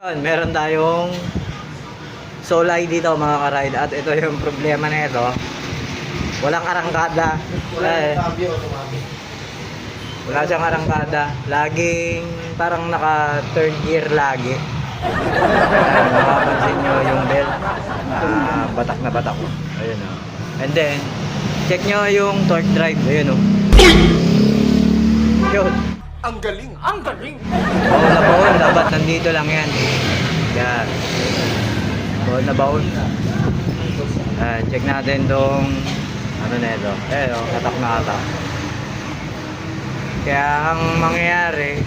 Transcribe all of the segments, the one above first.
Yun, meron tayong solay dito mga karide at ito yung problema na ito. Walang arangkada. Wala eh. Wala siyang arangkada. Laging parang naka third gear lagi. Makapansin nyo yung belt. Ah, batak na batak. Ayun o. And then, check nyo yung torque drive. Ayun o. Yun. Ang galing! Ang galing! Baon na baon, dapat nandito lang yan. Yan. Baon na baon. Ah, check natin tong ano na ito. Eh, oh, atak na atak. Kaya ang mangyayari,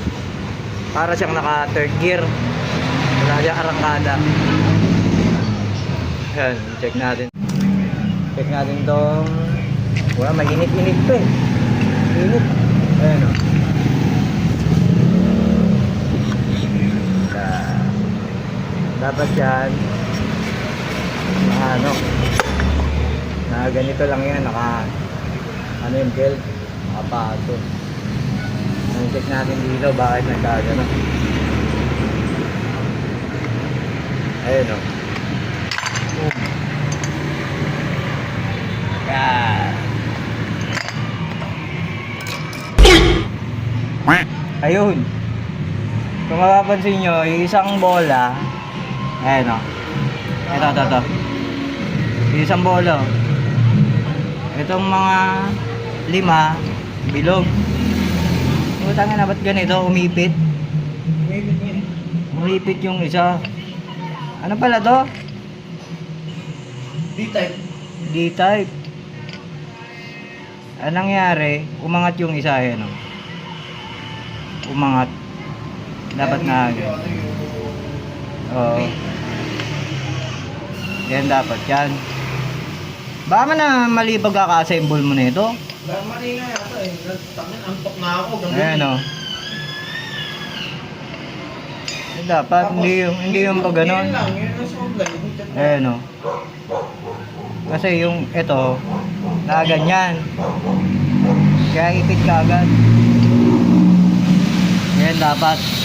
para siyang naka third gear. Wala siyang arangkada. Yan, check natin. Check natin tong wala, mainit-init to eh. Init. Ayan oh. Dapat yan. Mga ano na ganito lang yan naka ano yung belt? Nakapato check natin dito bakit nagkagano? Ayun o Boom. yan ayun. Kung mapapansin nyo, yung isang bola, ayan o. Ito, ito, ito. Yung isang bola, oh. Itong mga lima, bilog. Putang na, ba't ganito? Umipit? Umipit yung isa. Ano pala to? D-type. D-type. Anong nangyari? Umangat yung isa, ayan o. Umangat. Dapat nga. Oo. Yan dapat yan. Baka man na mali pagkaka-assemble mo nito. Mali nga yata eh. Tangin, antok na ako. Gabi. Ayan o. Eh, dapat hindi yung hindi yung pag ganon. Yun lang, yun ang sobrang. Ayan o. Kasi yung ito, nakaganyan. Kaya ipit ka agad. Yan dapat.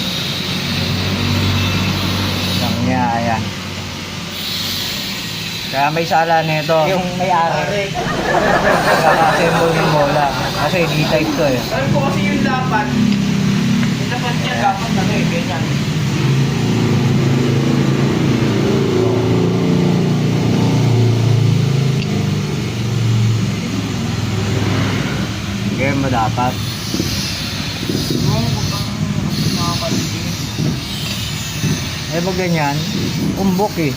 Kaya may sala nito. Yung may-ari. Kaka-assemble ng bola. Kasi D-type to eh. Alam ko kasi yung dapat. Yung dapat niya dapat ano eh, ganyan. Kaya mo dapat. Eh pag ganyan, umbok eh.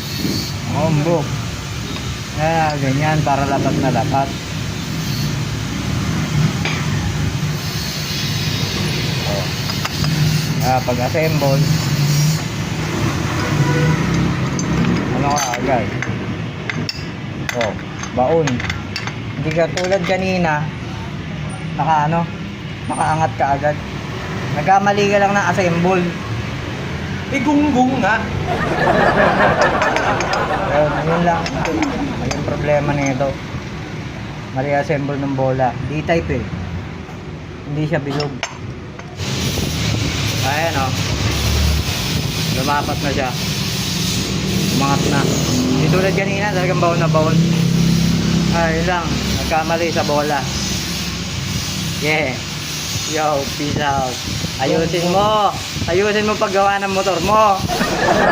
Umbok. Eh, ganyan para lapat na lapat. Oh. Ah, pag assemble, ano ka agad? Oh, baon. Hindi ka tulad kanina, naka ano, nakaangat ka agad. Nagkamali ka lang ng assemble. Eh, gunggong nga. Ayun, yun lang. Problema nito. Mali assemble ng bola. D-type eh. Hindi siya bilog. Ayan o. Lumapat na siya. Umangat na. Hindi tulad kanina, talagang baon na baon. Ayun lang. Nagkamali sa bola. Yeah. Yo, peace out. Ayusin mo. Ayusin mo paggawa ng motor mo.